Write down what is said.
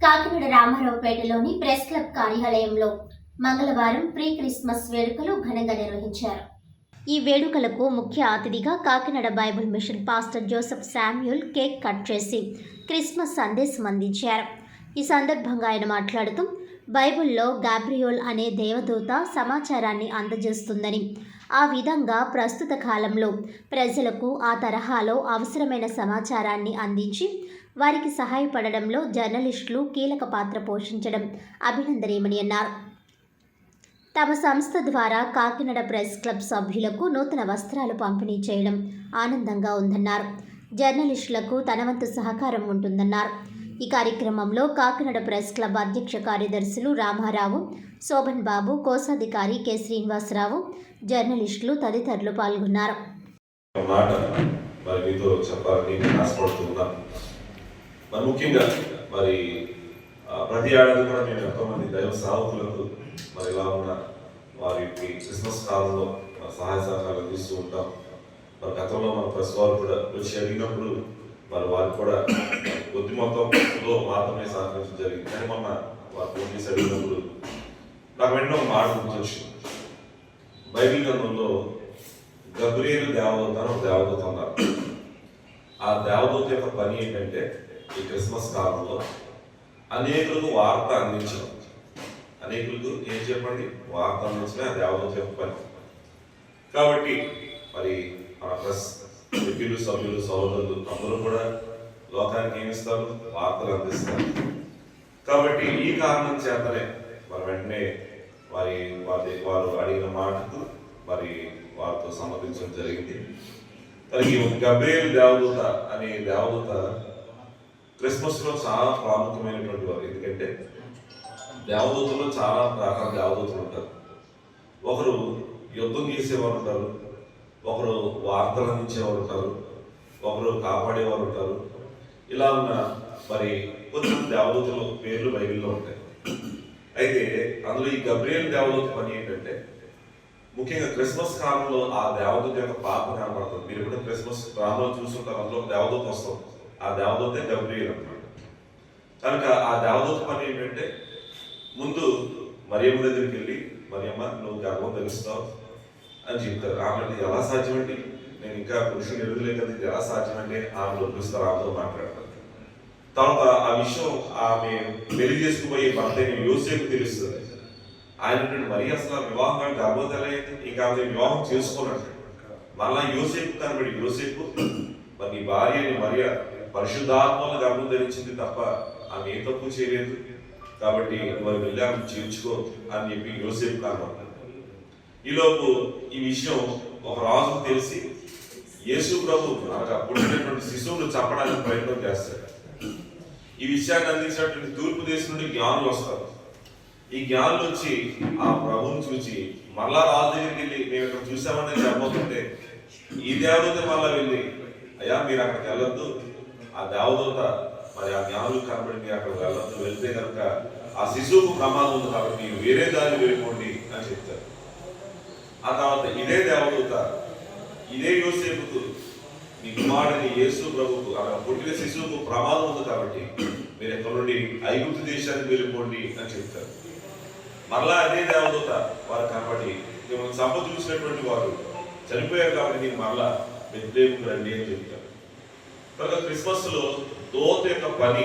Kakinada రామారావుపేటలోని press club కార్యాలయంలో మంగళవారం pre Christmas వేడుకలు ఘనంగా నిర్వహించారు. ఈ వేడుకలకు ముఖ్య అతిథిగా Kakinada Bible Mission pastor Joseph Samuel cake cut చేసి క్రిస్మస్ సందేశం అందించారు. ఈ సందర్భంగా ఆయన మాట్లాడుతూ బైబిల్లో గాబ్రియోల్ అనే దేవదూత సమాచారాన్ని అందజేస్తుందని ఆ విధంగా ప్రస్తుత కాలంలో ప్రజలకు ఆ తరహాలో అవసరమైన సమాచారాన్ని అందించి వారికి సహాయపడడంలో జర్నలిస్టులు కీలక పాత్ర పోషించడం అభినందనీయమని అన్నారు. తమ సంస్థ ద్వారా కాకినాడ ప్రెస్ క్లబ్ సభ్యులకు నూతన వస్త్రాలు పంపిణీ చేయడం ఆనందంగా ఉందన్నారు. జర్నలిస్టులకు తన వంతు సహకారం ఉంటుందన్నారు. ఈ కార్యక్రమంలో కాకినాడ ప్రెస్ క్లబ్ అధ్యక్ష కార్యదర్శులు రామారావు శోభన్ బాబు కోశాధికారి కె. శ్రీనివాసరావు జర్నలిస్టులు తదితరులు పాల్గొన్నారు. మరి ముఖ్యంగా మరి ప్రతి ఏడాది కూడా మేము ఎంతో మంది దైవ సాధకులకు మరి ఇలా ఉన్న వారికి క్రిస్మస్ కాలంలో సహాయ సహకారాలు అందిస్తూ ఉంటాం. మరి గతంలో మన ప్రెస్ వారు కూడా వచ్చి అడిగినప్పుడు మరి వారు కూడా కొద్ది మొత్తంలో మాత్రమే సహకరించడం జరిగింది. కానీ మొన్న వారు ఫోన్ చేసి అడిగినప్పుడు నాకు వెంటనే ఒక మాట గుర్తొచ్చింది. బైబిల్ గ్రంథంలో గబ్రియలు దేవదూత అని ఒక దేవదూత ఉన్నారు. ఆ దేవదూత యొక్క పని ఏంటంటే ఈ క్రిస్మస్ కాలంలో అనేకులకు వార్త అందించడం. అనేకులకు ఏం చెప్పండి? వార్త అందించడం అది ఎవరు చెప్పని కాబట్టి మరి మన ప్రెస్ సభ్యులు సభ్యులు సహోదరులు అందరూ కూడా లోకానికి ఏమిస్తారు వార్తలు అందిస్తారు. కాబట్టి ఈ కారణం చేతనే మరి వెంటనే వారి వారి వారు అడిగిన మాటకు మరి వారితో సమర్థించడం జరిగింది. మరి ఈ గబ్రియల్ దేవదూత అనే దేవదూత క్రిస్మస్లో చాలా ప్రాముఖ్యమైనటువంటి వారు. ఎందుకంటే దేవదూతల్లో చాలా రకాల దేవదూతలు ఉంటారు. ఒకరు యుద్ధం చేసేవారు ఉంటారు. ఒకరు వార్తలు అందించేవారు ఉంటారు. ఒకరు కాపాడేవారు ఉంటారు. ఇలా ఉన్న మరి కొంచెం దేవదూతల పేర్లు బైబిల్లో ఉంటాయి. అయితే అందులో ఈ గబ్రియల్ దేవదూత పని ఏంటంటే ముఖ్యంగా క్రిస్మస్ కాలంలో ఆ దేవదూత యొక్క పాప కనబడుతుంది మీరు కూడా క్రిస్మస్ ప్రాణంలో చూస్తుంటారు. అందులో దేవదూత వస్తుంది ఆ దేవదూతే గబ్రియల్ అనమాట కనుక ఆ దేవదూత పని ఏంటంటే ముందు మరియమ్మ దగ్గరికి వెళ్ళి మరియమ్మ నువ్వు గర్భం తెలుస్తావు అని చెప్తారు. ఆమె ఎలా సాధ్యమండి? నేను ఇంకా పురుషుని ఎదుగులే కదా ఇది ఎలా సాధ్యమంటే ఆమె పిలుస్తారు ఆమెతో మాట్లాడతారు తర్వాత ఆ విషయం ఆమె పెళ్ళి చేసుకుపోయే భర్త అయిన యోసేపు తెలుస్తుంది. ఆయన మరి అసలు వివాహం కానీ గర్భవతి ఎలా అయింది? ఇంకా ఆమె వివాహం చేసుకోనట్టు మళ్ళా యోసేపు కనబడి యోసేపు మరి నీ భార్య నీ మరియ పరిశుద్ధాత్మల గర్భం ధరించింది తప్ప ఆమె ఏ తప్పు చేయలేదు. కాబట్టి మరి వెళ్ళాము ఆమె చేర్చుకో అని చెప్పి యోసేపు కారణం. ఈలోపు ఈ విషయం ఒక రాజు తెలిసి యేసు ప్రభు నాకు అప్పుడు శిశువును చంపడానికి ప్రయత్నం చేస్తాడు. ఈ విషయాన్ని అందించినటువంటి తూర్పు దేశం నుండి జ్ఞానులు వస్తారు. ఈ జ్ఞానులు వచ్చి ఆ ప్రభువును చూసి మళ్ళా రాజు దగ్గరికి వెళ్ళి మేము ఇక్కడ చూసామని చెప్పబోతుంటే ఈ దేవదూత మళ్ళా వెళ్ళి అయ్యా మీరు అక్కడికి వెళ్ళొద్దు. ఆ దేవదూత మరి ఆ జ్ఞానులు కనబడి అక్కడ అక్కడికి వెళ్తే కనుక ఆ శిశువుకు ప్రమాదం ఉంది కాబట్టి వేరే దారి వెళ్ళిపోండి అని చెప్తారు. ఆ తర్వాత ఇదే దేవదూత ఇదే యోసేపుకు మీ కుమారుడిని యేసు ప్రభుకు అక్కడ పుట్టిన శిశువుకు ప్రమాదం ఉంది కాబట్టి మీరు ఎక్కడ నుండి? ఐగుప్తు దేశానికి వెళ్ళిపోండి అని చెప్తారు. మరలా అదే దేవదూత వారు కనబడి మిమ్మల్ని సంప చూసినటువంటి వారు చనిపోయారు కాబట్టి మరలా బెత్లేము రండి అని చెప్తారు. కనుక క్రిస్మస్లో దోత యొక్క పని